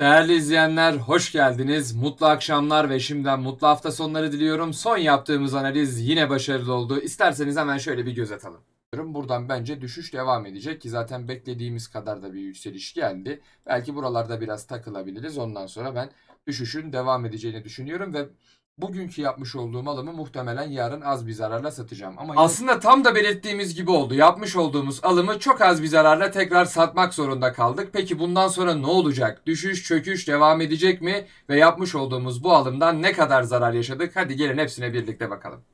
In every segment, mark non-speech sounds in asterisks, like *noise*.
Değerli izleyenler hoş geldiniz. Mutlu akşamlar ve şimdiden mutlu hafta sonları diliyorum. Son yaptığımız analiz yine başarılı oldu. İsterseniz hemen şöyle bir göz atalım. Buradan bence düşüş devam edecek ki zaten beklediğimiz kadar da bir yükseliş geldi. Belki buralarda biraz takılabiliriz. Ondan sonra ben düşüşün devam edeceğini düşünüyorum ve bugünkü yapmış olduğum alımı muhtemelen yarın az bir zararla satacağım. Ama aslında tam da belirttiğimiz gibi oldu. Yapmış olduğumuz alımı çok az bir zararla tekrar satmak zorunda kaldık. Peki bundan sonra ne olacak? Düşüş, çöküş devam edecek mi? Ve yapmış olduğumuz bu alımdan ne kadar zarar yaşadık? Hadi gelin hepsine birlikte bakalım.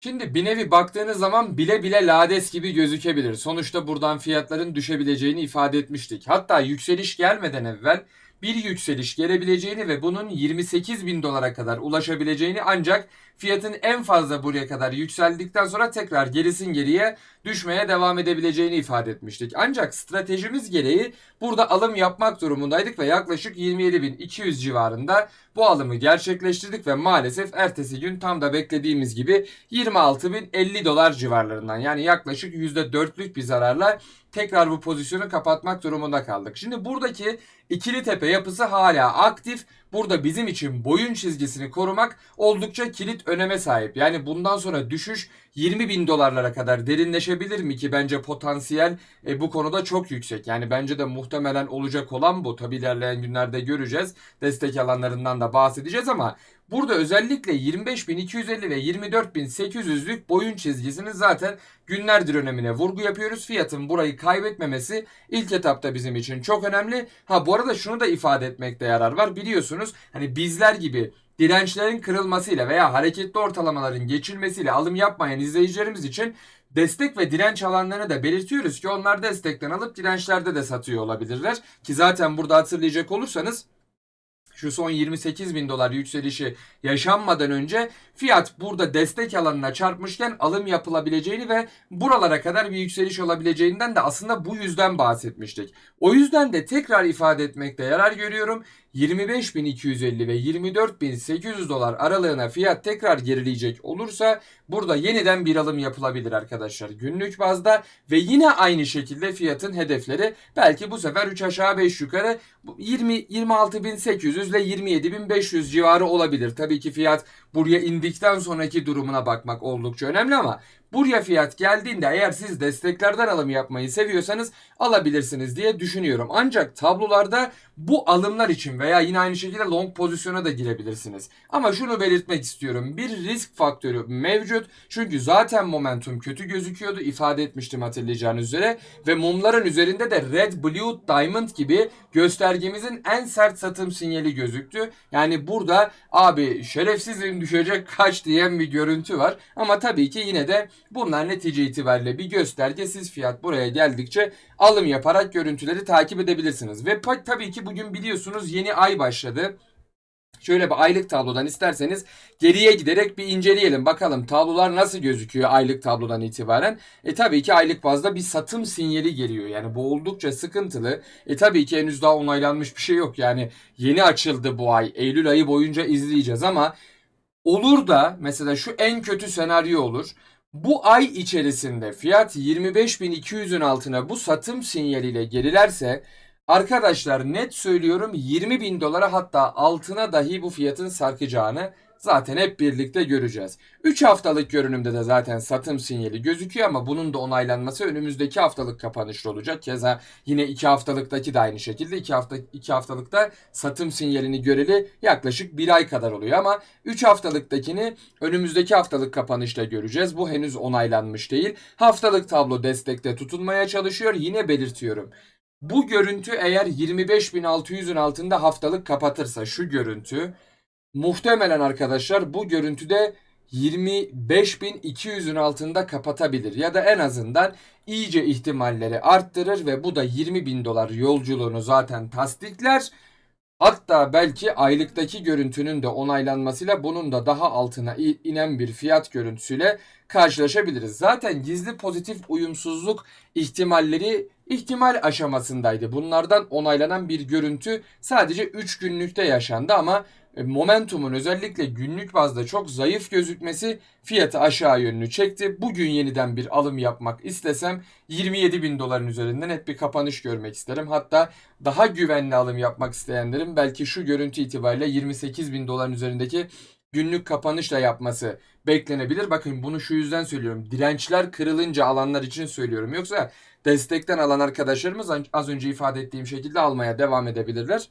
Şimdi bir nevi baktığınız zaman bile bile lades gibi gözükebilir. Sonuçta buradan fiyatların düşebileceğini ifade etmiştik. Hatta yükseliş gelmeden evvel bir yükseliş gelebileceğini ve bunun 28 bin dolara kadar ulaşabileceğini ancak fiyatın en fazla buraya kadar yükseldikten sonra tekrar gerisin geriye düşmeye devam edebileceğini ifade etmiştik. Ancak stratejimiz gereği burada alım yapmak durumundaydık ve yaklaşık 27.200 civarında bu alımı gerçekleştirdik ve maalesef ertesi gün tam da beklediğimiz gibi 26.050 dolar civarlarından yani yaklaşık %4'lük bir zararla tekrar bu pozisyonu kapatmak durumunda kaldık. Şimdi buradaki ikili tepe yapısı hala aktif. Burada bizim için boyun çizgisini korumak oldukça kilit öneme sahip. Yani bundan sonra düşüş 20 bin dolarlara kadar derinleşebilir mi ki bence potansiyel e, bu konuda çok yüksek. Yani bence de muhtemelen olacak olan bu. Tabi ilerleyen günlerde göreceğiz. Destek alanlarından da bahsedeceğiz ama Burada özellikle 25.250 ve 24.800'lük boyun çizgisinin zaten günlerdir önemine vurgu yapıyoruz. Fiyatın burayı kaybetmemesi ilk etapta bizim için çok önemli. Ha bu arada şunu da ifade etmekte yarar var. Biliyorsunuz hani bizler gibi dirençlerin kırılmasıyla veya hareketli ortalamaların geçilmesiyle alım yapmayan izleyicilerimiz için destek ve direnç alanlarını da belirtiyoruz ki onlar destekten alıp dirençlerde de satıyor olabilirler. Ki zaten burada hatırlayacak olursanız şu son 28 bin dolar yükselişi yaşanmadan önce fiyat burada destek alanına çarpmışken alım yapılabileceğini ve buralara kadar bir yükseliş olabileceğinden de aslında bu yüzden bahsetmiştik. O yüzden de tekrar ifade etmekte yarar görüyorum. 25.250 ve 24.800 dolar aralığına fiyat tekrar gerileyecek olursa burada yeniden bir alım yapılabilir arkadaşlar günlük bazda ve yine aynı şekilde fiyatın hedefleri belki bu sefer 3 aşağı 5 yukarı 20 26.800 ile 27.500 civarı olabilir. Tabii ki fiyat buraya indikten sonraki durumuna bakmak oldukça önemli ama buraya fiyat geldiğinde eğer siz desteklerden alım yapmayı seviyorsanız alabilirsiniz diye düşünüyorum. Ancak tablolarda bu alımlar için veya yine aynı şekilde long pozisyona da girebilirsiniz. Ama şunu belirtmek istiyorum. Bir risk faktörü mevcut. Çünkü zaten momentum kötü gözüküyordu. ifade etmiştim hatırlayacağınız üzere. Ve mumların üzerinde de red, blue, diamond gibi göstergemizin en sert satım sinyali gözüktü. Yani burada abi şerefsizim düşecek kaç diyen bir görüntü var. Ama tabii ki yine de bunlar netice itibariyle bir gösterge. Siz fiyat buraya geldikçe alım yaparak görüntüleri takip edebilirsiniz. Ve tabii ki bugün biliyorsunuz yeni ay başladı. Şöyle bir aylık tablodan isterseniz geriye giderek bir inceleyelim. Bakalım tablolar nasıl gözüküyor aylık tablodan itibaren. E tabii ki aylık bazda bir satım sinyali geliyor. Yani bu oldukça sıkıntılı. E tabii ki henüz daha onaylanmış bir şey yok. Yani yeni açıldı bu ay. Eylül ayı boyunca izleyeceğiz ama olur da mesela şu en kötü senaryo olur. Bu ay içerisinde fiyat 25.200'ün altına bu satım sinyaliyle gerilerse arkadaşlar net söylüyorum 20 bin dolara hatta altına dahi bu fiyatın sarkacağını zaten hep birlikte göreceğiz. 3 haftalık görünümde de zaten satım sinyali gözüküyor ama bunun da onaylanması önümüzdeki haftalık kapanışlı olacak. Keza yine 2 haftalıktaki de aynı şekilde 2 hafta 2 haftalıkta satım sinyalini göreli yaklaşık 1 ay kadar oluyor ama 3 haftalıktakini önümüzdeki haftalık kapanışta göreceğiz. Bu henüz onaylanmış değil. Haftalık tablo destekte tutunmaya çalışıyor. Yine belirtiyorum. Bu görüntü eğer 25.600'ün altında haftalık kapatırsa şu görüntü muhtemelen arkadaşlar bu görüntüde 25.200'ün altında kapatabilir ya da en azından iyice ihtimalleri arttırır ve bu da 20.000 dolar yolculuğunu zaten tasdikler. Hatta belki aylıktaki görüntünün de onaylanmasıyla bunun da daha altına inen bir fiyat görüntüsüyle karşılaşabiliriz. Zaten gizli pozitif uyumsuzluk ihtimalleri ihtimal aşamasındaydı. Bunlardan onaylanan bir görüntü sadece 3 günlükte yaşandı ama momentumun özellikle günlük bazda çok zayıf gözükmesi fiyatı aşağı yönlü çekti. Bugün yeniden bir alım yapmak istesem 27 bin doların üzerinde net bir kapanış görmek isterim. Hatta daha güvenli alım yapmak isteyenlerin belki şu görüntü itibariyle 28 bin doların üzerindeki günlük kapanışla yapması beklenebilir. Bakın bunu şu yüzden söylüyorum. Dirençler kırılınca alanlar için söylüyorum. Yoksa destekten alan arkadaşlarımız az önce ifade ettiğim şekilde almaya devam edebilirler.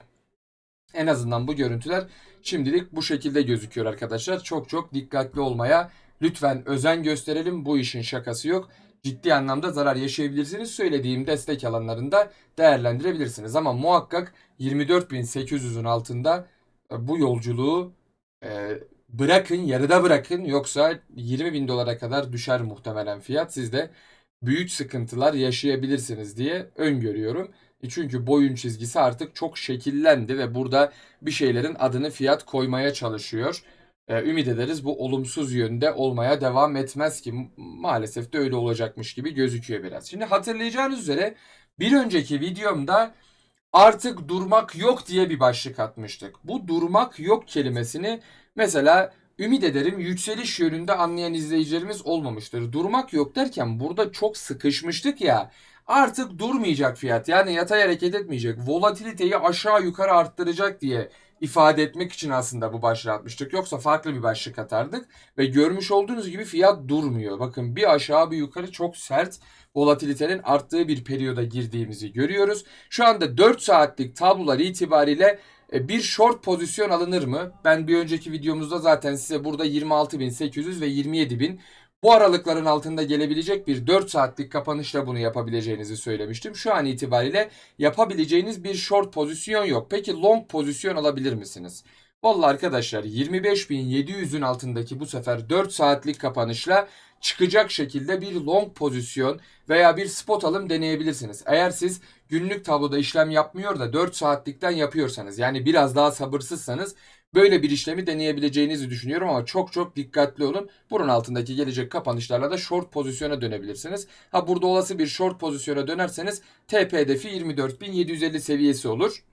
En azından bu görüntüler şimdilik bu şekilde gözüküyor arkadaşlar. Çok çok dikkatli olmaya lütfen özen gösterelim. Bu işin şakası yok. Ciddi anlamda zarar yaşayabilirsiniz. Söylediğim destek alanlarında değerlendirebilirsiniz. Ama muhakkak 24.800'ün altında e, bu yolculuğu e, bırakın, yarıda bırakın. Yoksa 20 bin dolara kadar düşer muhtemelen fiyat. Siz de büyük sıkıntılar yaşayabilirsiniz diye öngörüyorum. E çünkü boyun çizgisi artık çok şekillendi ve burada bir şeylerin adını fiyat koymaya çalışıyor. Ee, ümit ederiz bu olumsuz yönde olmaya devam etmez ki maalesef de öyle olacakmış gibi gözüküyor biraz. Şimdi hatırlayacağınız üzere bir önceki videomda artık durmak yok diye bir başlık atmıştık. Bu durmak yok kelimesini mesela ümit ederim yükseliş yönünde anlayan izleyicilerimiz olmamıştır. Durmak yok derken burada çok sıkışmıştık ya artık durmayacak fiyat. Yani yatay hareket etmeyecek. Volatiliteyi aşağı yukarı arttıracak diye ifade etmek için aslında bu başlığı atmıştık. Yoksa farklı bir başlık atardık. Ve görmüş olduğunuz gibi fiyat durmuyor. Bakın bir aşağı bir yukarı çok sert volatilitenin arttığı bir periyoda girdiğimizi görüyoruz. Şu anda 4 saatlik tablolar itibariyle e, bir short pozisyon alınır mı? Ben bir önceki videomuzda zaten size burada 26.800 ve 27.000 bu aralıkların altında gelebilecek bir 4 saatlik kapanışla bunu yapabileceğinizi söylemiştim. Şu an itibariyle yapabileceğiniz bir short pozisyon yok. Peki long pozisyon alabilir misiniz? Vallahi arkadaşlar 25.700'ün altındaki bu sefer 4 saatlik kapanışla çıkacak şekilde bir long pozisyon veya bir spot alım deneyebilirsiniz. Eğer siz günlük tabloda işlem yapmıyor da 4 saatlikten yapıyorsanız yani biraz daha sabırsızsanız Böyle bir işlemi deneyebileceğinizi düşünüyorum ama çok çok dikkatli olun. Bunun altındaki gelecek kapanışlarla da short pozisyona dönebilirsiniz. Ha burada olası bir short pozisyona dönerseniz TP hedefi 24.750 seviyesi olur.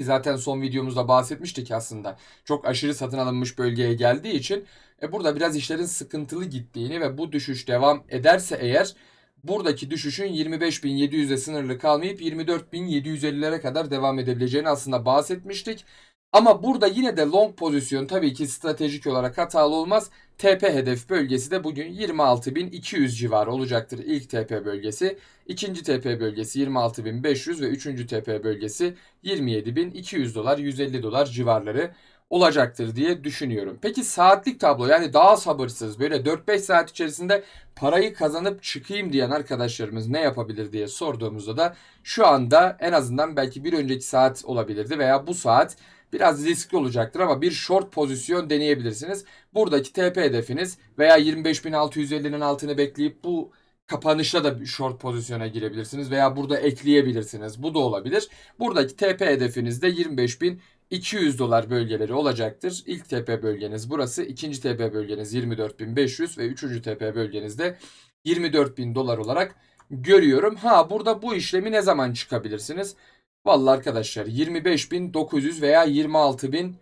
Zaten son videomuzda bahsetmiştik aslında. Çok aşırı satın alınmış bölgeye geldiği için e, burada biraz işlerin sıkıntılı gittiğini ve bu düşüş devam ederse eğer buradaki düşüşün 25.700'e sınırlı kalmayıp 24.750'lere kadar devam edebileceğini aslında bahsetmiştik. Ama burada yine de long pozisyon tabii ki stratejik olarak hatalı olmaz. TP hedef bölgesi de bugün 26.200 civarı olacaktır ilk TP bölgesi. ikinci TP bölgesi 26.500 ve üçüncü TP bölgesi 27.200 dolar 150 dolar civarları olacaktır diye düşünüyorum. Peki saatlik tablo yani daha sabırsız böyle 4-5 saat içerisinde parayı kazanıp çıkayım diyen arkadaşlarımız ne yapabilir diye sorduğumuzda da şu anda en azından belki bir önceki saat olabilirdi veya bu saat biraz riskli olacaktır ama bir short pozisyon deneyebilirsiniz. Buradaki TP hedefiniz veya 25.650'nin altını bekleyip bu kapanışla da bir short pozisyona girebilirsiniz veya burada ekleyebilirsiniz. Bu da olabilir. Buradaki TP hedefiniz de 25.200 dolar bölgeleri olacaktır. İlk TP bölgeniz burası. ikinci TP bölgeniz 24.500 ve üçüncü TP bölgeniz de 24.000 dolar olarak görüyorum. Ha burada bu işlemi ne zaman çıkabilirsiniz? Vallahi arkadaşlar 25.900 veya 26.000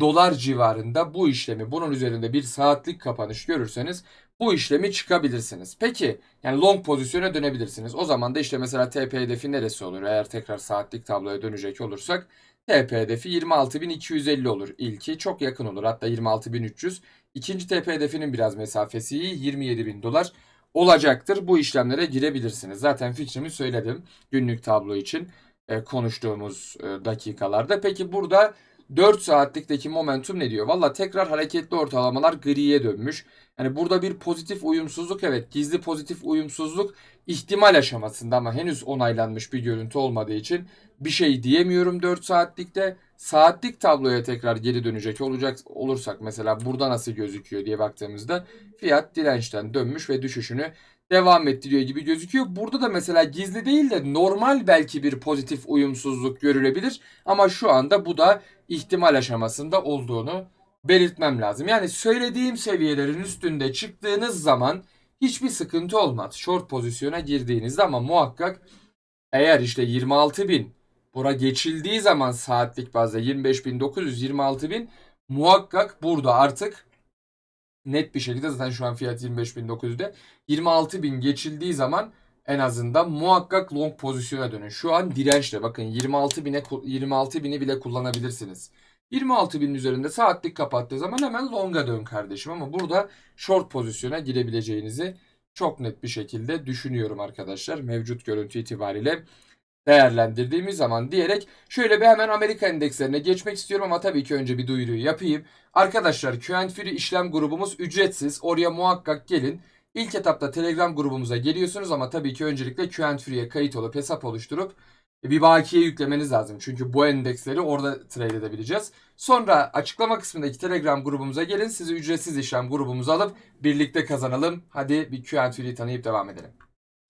dolar civarında bu işlemi bunun üzerinde bir saatlik kapanış görürseniz bu işlemi çıkabilirsiniz. Peki yani long pozisyona dönebilirsiniz. O zaman da işte mesela TP hedefi neresi olur? Eğer tekrar saatlik tabloya dönecek olursak TP hedefi 26.250 olur. İlki çok yakın olur. Hatta 26.300. İkinci TP hedefinin biraz mesafesi iyi 27.000 dolar olacaktır. Bu işlemlere girebilirsiniz. Zaten fikrimi söyledim günlük tablo için. E, konuştuğumuz e, dakikalarda. Peki burada 4 saatlikteki momentum ne diyor? Valla tekrar hareketli ortalamalar griye dönmüş. Yani burada bir pozitif uyumsuzluk evet gizli pozitif uyumsuzluk ihtimal aşamasında ama henüz onaylanmış bir görüntü olmadığı için bir şey diyemiyorum 4 saatlikte. Saatlik tabloya tekrar geri dönecek olacak olursak mesela burada nasıl gözüküyor diye baktığımızda fiyat dirençten dönmüş ve düşüşünü devam ettiriyor gibi gözüküyor. Burada da mesela gizli değil de normal belki bir pozitif uyumsuzluk görülebilir. Ama şu anda bu da ihtimal aşamasında olduğunu belirtmem lazım. Yani söylediğim seviyelerin üstünde çıktığınız zaman hiçbir sıkıntı olmaz. Short pozisyona girdiğinizde ama muhakkak eğer işte 26 bin bura geçildiği zaman saatlik bazda 25.900 26.000 muhakkak burada artık net bir şekilde zaten şu an fiyat 25.900'de 26.000 geçildiği zaman en azından muhakkak long pozisyona dönün. Şu an dirençle bakın 26.000'e 26.000'i bile kullanabilirsiniz. 26.000'in üzerinde saatlik kapattığı zaman hemen longa dön kardeşim ama burada short pozisyona girebileceğinizi çok net bir şekilde düşünüyorum arkadaşlar mevcut görüntü itibariyle değerlendirdiğimiz zaman diyerek şöyle bir hemen Amerika endekslerine geçmek istiyorum ama tabii ki önce bir duyuruyu yapayım. Arkadaşlar Q Free işlem grubumuz ücretsiz. Oraya muhakkak gelin. İlk etapta Telegram grubumuza geliyorsunuz ama tabii ki öncelikle Q Free'ye kayıt olup hesap oluşturup bir bakiye yüklemeniz lazım. Çünkü bu endeksleri orada trade edebileceğiz. Sonra açıklama kısmındaki Telegram grubumuza gelin. Sizi ücretsiz işlem grubumuza alıp birlikte kazanalım. Hadi bir Q Free'yi tanıyıp devam edelim.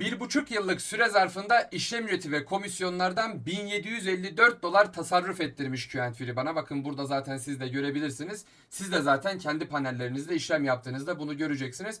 Bir buçuk yıllık süre zarfında işlem ücreti ve komisyonlardan 1754 dolar tasarruf ettirmiş Q&Free bana. Bakın burada zaten siz de görebilirsiniz. Siz de zaten kendi panellerinizde işlem yaptığınızda bunu göreceksiniz.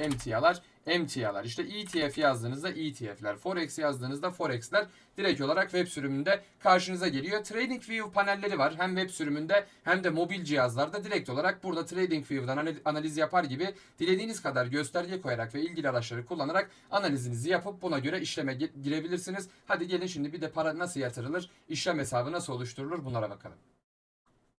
emtialar emtialar. İşte ETF yazdığınızda ETF'ler, Forex yazdığınızda Forex'ler direkt olarak web sürümünde karşınıza geliyor. TradingView panelleri var. Hem web sürümünde hem de mobil cihazlarda direkt olarak burada TradingView'dan analiz yapar gibi dilediğiniz kadar gösterge koyarak ve ilgili araçları kullanarak analizinizi yapıp buna göre işleme girebilirsiniz. Hadi gelin şimdi bir de para nasıl yatırılır, işlem hesabı nasıl oluşturulur bunlara bakalım.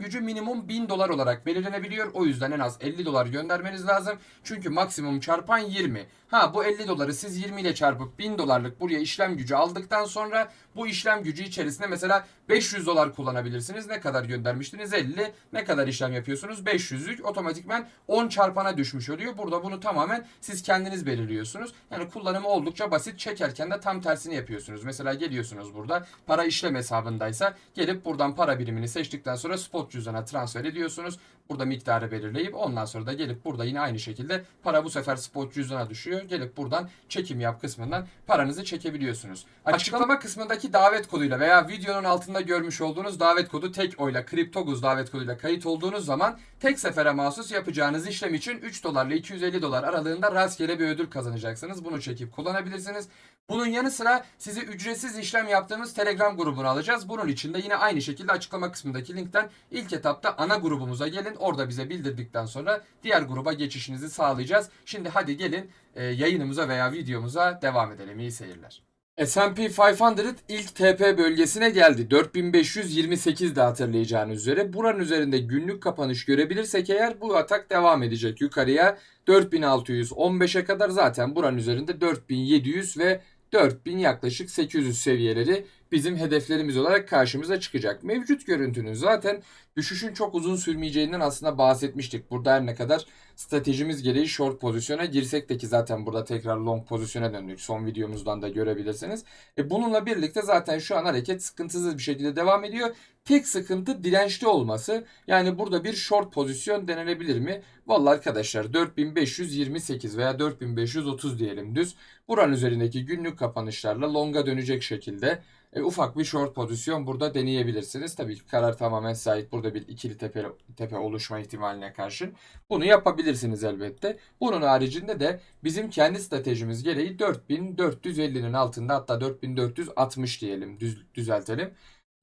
gücü minimum 1000 dolar olarak belirlenebiliyor. O yüzden en az 50 dolar göndermeniz lazım. Çünkü maksimum çarpan 20. Ha bu 50 doları siz 20 ile çarpıp 1000 dolarlık buraya işlem gücü aldıktan sonra bu işlem gücü içerisinde mesela 500 dolar kullanabilirsiniz. Ne kadar göndermiştiniz? 50. Ne kadar işlem yapıyorsunuz? 500'lük otomatikmen 10 çarpana düşmüş oluyor. Burada bunu tamamen siz kendiniz belirliyorsunuz. Yani kullanımı oldukça basit. Çekerken de tam tersini yapıyorsunuz. Mesela geliyorsunuz burada para işlem hesabındaysa gelip buradan para birimini seçtikten sonra spot cüzdana transfer ediyorsunuz. Burada miktarı belirleyip ondan sonra da gelip burada yine aynı şekilde para bu sefer spot cüzdana düşüyor. Gelip buradan çekim yap kısmından paranızı çekebiliyorsunuz. Açıklama kısmındaki davet koduyla veya videonun altında görmüş olduğunuz davet kodu tek oyla Kriptoguz davet koduyla kayıt olduğunuz zaman tek sefere mahsus yapacağınız işlem için 3 dolarla 250 dolar aralığında rastgele bir ödül kazanacaksınız. Bunu çekip kullanabilirsiniz. Bunun yanı sıra sizi ücretsiz işlem yaptığımız Telegram grubunu alacağız. Bunun için de yine aynı şekilde açıklama kısmındaki linkten ilk etapta ana grubumuza gelin. Orada bize bildirdikten sonra diğer gruba geçişinizi sağlayacağız. Şimdi hadi gelin e, yayınımıza veya videomuza devam edelim. İyi seyirler. S&P 500 ilk TP bölgesine geldi. 4528 de hatırlayacağınız üzere. Buranın üzerinde günlük kapanış görebilirsek eğer bu atak devam edecek yukarıya. 4615'e kadar zaten buranın üzerinde 4700 ve 4000 yaklaşık 800 seviyeleri bizim hedeflerimiz olarak karşımıza çıkacak. Mevcut görüntünün zaten düşüşün çok uzun sürmeyeceğinden aslında bahsetmiştik. Burada her ne kadar stratejimiz gereği short pozisyona girsek de ki zaten burada tekrar long pozisyona döndük. Son videomuzdan da görebilirsiniz. E bununla birlikte zaten şu an hareket sıkıntısız bir şekilde devam ediyor. Tek sıkıntı dirençli olması. Yani burada bir short pozisyon denenebilir mi? Vallahi arkadaşlar 4528 veya 4530 diyelim düz. Buranın üzerindeki günlük kapanışlarla longa dönecek şekilde e, ufak bir short pozisyon burada deneyebilirsiniz. Tabii ki karar tamamen sahip burada bir ikili tepe, tepe oluşma ihtimaline karşın. Bunu yapabilirsiniz elbette. Bunun haricinde de bizim kendi stratejimiz gereği 4450'nin altında hatta 4460 diyelim düz, düzeltelim.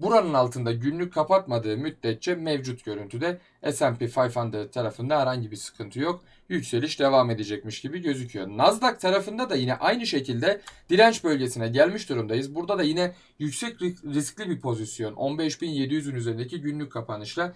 Buranın altında günlük kapatmadığı müddetçe mevcut görüntüde S&P 500 tarafında herhangi bir sıkıntı yok. Yükseliş devam edecekmiş gibi gözüküyor. Nasdaq tarafında da yine aynı şekilde direnç bölgesine gelmiş durumdayız. Burada da yine yüksek riskli bir pozisyon 15.700'ün üzerindeki günlük kapanışla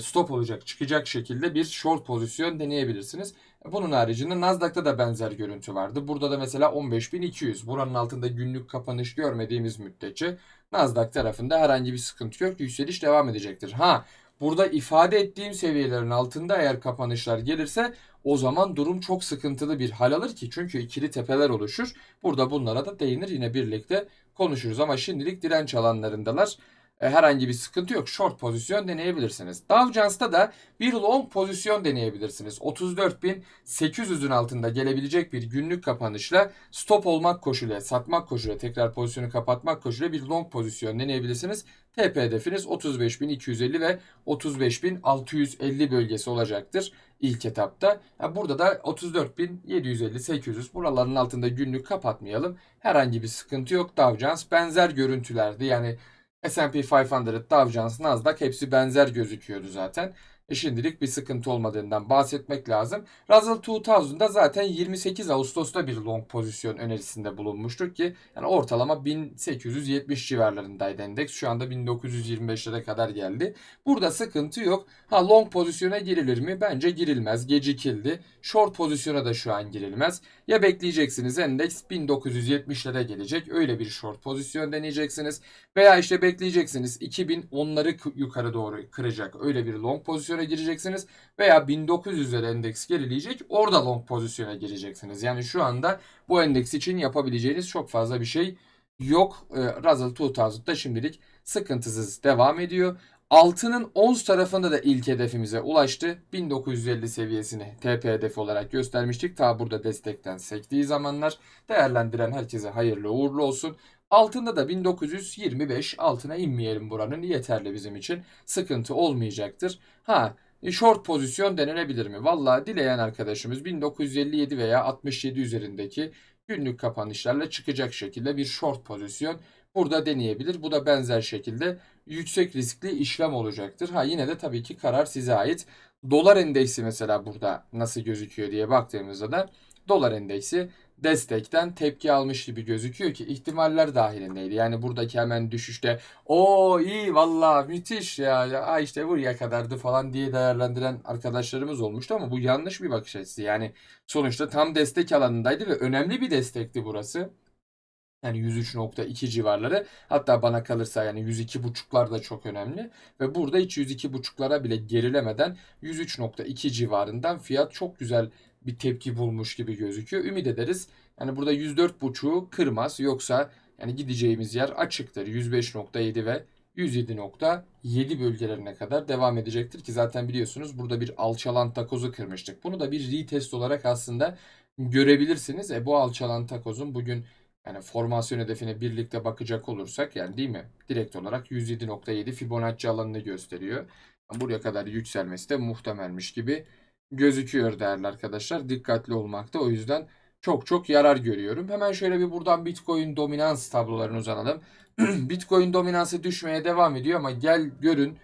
stop olacak, çıkacak şekilde bir short pozisyon deneyebilirsiniz. Bunun haricinde Nasdaq'ta da benzer görüntü vardı. Burada da mesela 15.200. Buranın altında günlük kapanış görmediğimiz müddetçe Nasdaq tarafında herhangi bir sıkıntı yok. Yükseliş devam edecektir. Ha burada ifade ettiğim seviyelerin altında eğer kapanışlar gelirse o zaman durum çok sıkıntılı bir hal alır ki çünkü ikili tepeler oluşur. Burada bunlara da değinir yine birlikte konuşuruz ama şimdilik direnç alanlarındalar. E, herhangi bir sıkıntı yok. Short pozisyon deneyebilirsiniz. Dow Jones'ta da bir long pozisyon deneyebilirsiniz. 34.800'ün altında gelebilecek bir günlük kapanışla stop olmak koşuluyla, satmak koşuluyla, tekrar pozisyonu kapatmak koşuluyla bir long pozisyon deneyebilirsiniz. TP hedefiniz 35.250 ve 35.650 bölgesi olacaktır ilk etapta. burada da 34.750-800 buraların altında günlük kapatmayalım. Herhangi bir sıkıntı yok. Dow Jones benzer görüntülerdi. Yani S&P 500, Dow Jones, Nasdaq hepsi benzer gözüküyordu zaten. E şimdilik bir sıkıntı olmadığından bahsetmek lazım. Russell 2000'da zaten 28 Ağustos'ta bir long pozisyon önerisinde bulunmuştuk ki yani ortalama 1870 civarlarındaydı endeks. Şu anda 1925'lere kadar geldi. Burada sıkıntı yok. Ha long pozisyona girilir mi? Bence girilmez. Gecikildi. Short pozisyona da şu an girilmez. Ya bekleyeceksiniz endeks 1970'lere gelecek. Öyle bir short pozisyon deneyeceksiniz. Veya işte bekleyeceksiniz 2010'ları yukarı doğru kıracak. Öyle bir long pozisyona gireceksiniz. Veya 1900'lere endeks gerileyecek. Orada long pozisyona gireceksiniz. Yani şu anda bu endeks için yapabileceğiniz çok fazla bir şey yok. Ee, Russell 2000'da şimdilik sıkıntısız devam ediyor. Altının ons tarafında da ilk hedefimize ulaştı. 1950 seviyesini TP hedefi olarak göstermiştik. Ta burada destekten sektiği zamanlar değerlendiren herkese hayırlı uğurlu olsun. Altında da 1925 altına inmeyelim buranın yeterli bizim için. Sıkıntı olmayacaktır. Ha short pozisyon denenebilir mi? Valla dileyen arkadaşımız 1957 veya 67 üzerindeki günlük kapanışlarla çıkacak şekilde bir short pozisyon burada deneyebilir. Bu da benzer şekilde yüksek riskli işlem olacaktır. Ha yine de tabii ki karar size ait. Dolar endeksi mesela burada nasıl gözüküyor diye baktığımızda da dolar endeksi destekten tepki almış gibi gözüküyor ki ihtimaller dahilindeydi. Yani buradaki hemen düşüşte o iyi valla müthiş ya, ya işte buraya kadardı falan diye değerlendiren arkadaşlarımız olmuştu ama bu yanlış bir bakış açısı. Yani sonuçta tam destek alanındaydı ve önemli bir destekti burası. Yani 103.2 civarları. Hatta bana kalırsa yani 102.5'lar da çok önemli. Ve burada hiç 102.5'lara bile gerilemeden 103.2 civarından fiyat çok güzel bir tepki bulmuş gibi gözüküyor. Ümit ederiz. Yani burada 104.5'u kırmaz. Yoksa yani gideceğimiz yer açıktır. 105.7 ve 107.7 bölgelerine kadar devam edecektir ki zaten biliyorsunuz burada bir alçalan takozu kırmıştık. Bunu da bir retest olarak aslında görebilirsiniz. E bu alçalan takozun bugün yani formasyon hedefine birlikte bakacak olursak yani değil mi? Direkt olarak 107.7 Fibonacci alanını gösteriyor. Buraya kadar yükselmesi de muhtemelmiş gibi gözüküyor değerli arkadaşlar. Dikkatli olmakta o yüzden çok çok yarar görüyorum. Hemen şöyle bir buradan Bitcoin dominans tablolarını uzanalım. *clears throat* Bitcoin dominansı düşmeye devam ediyor ama gel görün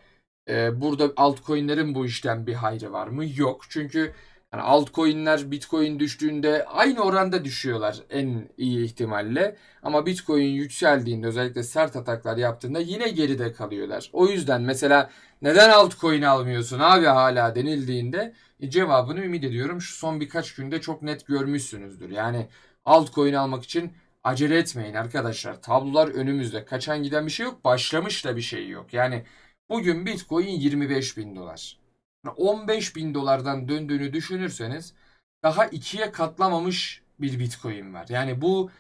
e, burada altcoin'lerin bu işten bir hayrı var mı? Yok. Çünkü yani altcoin'ler Bitcoin düştüğünde aynı oranda düşüyorlar en iyi ihtimalle. Ama Bitcoin yükseldiğinde özellikle sert ataklar yaptığında yine geride kalıyorlar. O yüzden mesela neden altcoin almıyorsun abi hala denildiğinde e, cevabını ümit ediyorum şu son birkaç günde çok net görmüşsünüzdür. Yani altcoin almak için acele etmeyin arkadaşlar. Tablolar önümüzde. Kaçan giden bir şey yok. Başlamış da bir şey yok. Yani bugün Bitcoin 25 bin dolar. 15 bin dolardan döndüğünü düşünürseniz daha ikiye katlamamış bir Bitcoin var. Yani bu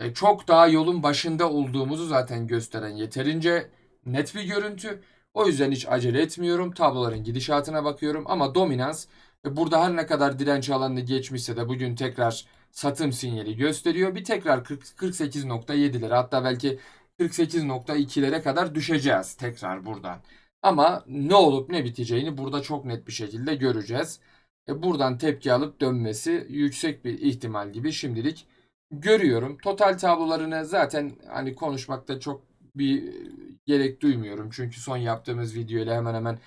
e, çok daha yolun başında olduğumuzu zaten gösteren yeterince net bir görüntü. O yüzden hiç acele etmiyorum. Tabloların gidişatına bakıyorum ama dominans e, burada her ne kadar direnç alanını geçmişse de bugün tekrar satım sinyali gösteriyor. Bir tekrar 48.7 lira hatta belki 48.2'lere kadar düşeceğiz tekrar buradan. Ama ne olup ne biteceğini burada çok net bir şekilde göreceğiz. E, buradan tepki alıp dönmesi yüksek bir ihtimal gibi şimdilik görüyorum. Total tablolarını zaten hani konuşmakta çok bir gerek duymuyorum. Çünkü son yaptığımız video ile hemen hemen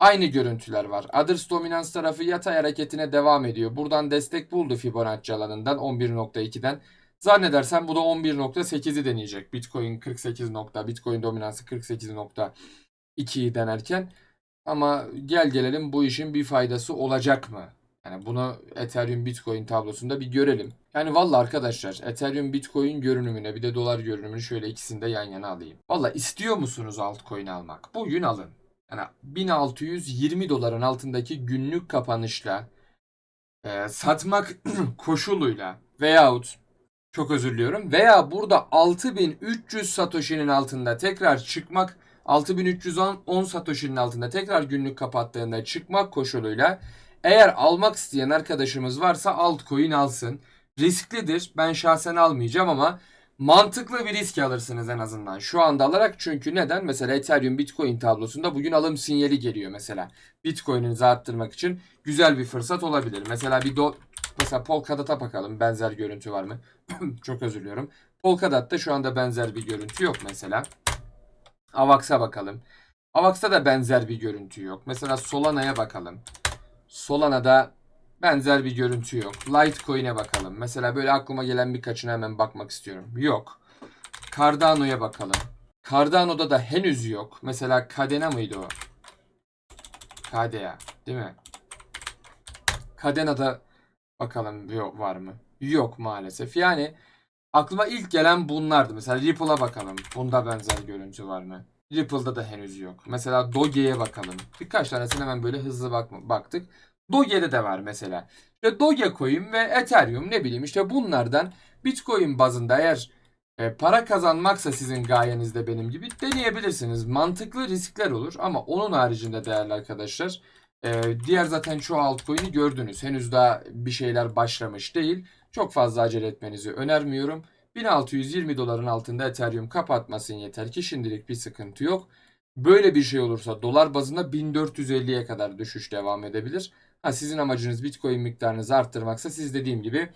aynı görüntüler var. Others dominans tarafı yatay hareketine devam ediyor. Buradan destek buldu Fibonacci alanından 11.2'den. Zannedersem bu da 11.8'i deneyecek. Bitcoin 48 nokta, Bitcoin dominansı 48.2'yi denerken. Ama gel gelelim bu işin bir faydası olacak mı? Yani bunu Ethereum Bitcoin tablosunda bir görelim. Yani valla arkadaşlar Ethereum Bitcoin görünümüne bir de dolar görünümünü şöyle ikisini de yan yana alayım. Valla istiyor musunuz altcoin almak? Bugün alın. Yani 1620 doların altındaki günlük kapanışla e, satmak *clears throat* koşuluyla veyahut çok özür diliyorum veya burada 6300 Satoshi'nin altında tekrar çıkmak 6310 Satoshi'nin altında tekrar günlük kapattığında çıkmak koşuluyla eğer almak isteyen arkadaşımız varsa altcoin alsın. Risklidir. Ben şahsen almayacağım ama mantıklı bir risk alırsınız en azından. Şu anda alarak çünkü neden? Mesela Ethereum Bitcoin tablosunda bugün alım sinyali geliyor mesela. Bitcoin'inizi arttırmak için güzel bir fırsat olabilir. Mesela bir do mesela Polkadot'a bakalım benzer görüntü var mı? *clears throat* Çok özür diliyorum. Polkadot'ta şu anda benzer bir görüntü yok mesela. Avax'a bakalım. Avax'ta da benzer bir görüntü yok. Mesela Solana'ya bakalım. Solana'da benzer bir görüntü yok. Litecoin'e bakalım. Mesela böyle aklıma gelen birkaçına hemen bakmak istiyorum. Yok. Cardano'ya bakalım. Cardano'da da henüz yok. Mesela Cadena mıydı o? Kadea, değil mi? Cadena'da bakalım yok var mı? Yok maalesef. Yani aklıma ilk gelen bunlardı. Mesela Ripple'a bakalım. Bunda benzer görüntü var mı? Ripple'da da henüz yok. Mesela Doge'ye bakalım. Birkaç tanesine hemen böyle hızlı bak baktık. Doge'de de var mesela. İşte Dogecoin ve Ethereum ne bileyim işte bunlardan Bitcoin bazında eğer e, para kazanmaksa sizin gayenizde benim gibi deneyebilirsiniz. Mantıklı riskler olur ama onun haricinde değerli arkadaşlar e, diğer zaten çoğu altcoin'i gördünüz. Henüz daha bir şeyler başlamış değil. Çok fazla acele etmenizi önermiyorum. 1620 doların altında Ethereum kapatmasın yeter ki şimdilik bir sıkıntı yok. Böyle bir şey olursa dolar bazında 1450'ye kadar düşüş devam edebilir. Ha, sizin amacınız Bitcoin miktarınızı arttırmaksa siz dediğim gibi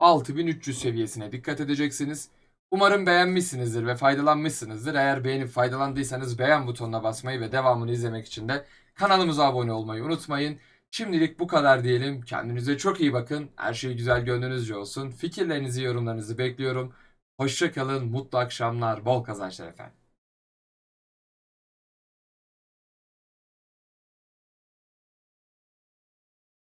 6300 seviyesine dikkat edeceksiniz. Umarım beğenmişsinizdir ve faydalanmışsınızdır. Eğer beğenip faydalandıysanız beğen butonuna basmayı ve devamını izlemek için de kanalımıza abone olmayı unutmayın. Şimdilik bu kadar diyelim. Kendinize çok iyi bakın. Her şey güzel gönlünüzce olsun. Fikirlerinizi, yorumlarınızı bekliyorum. Hoşçakalın, mutlu akşamlar, bol kazançlar efendim.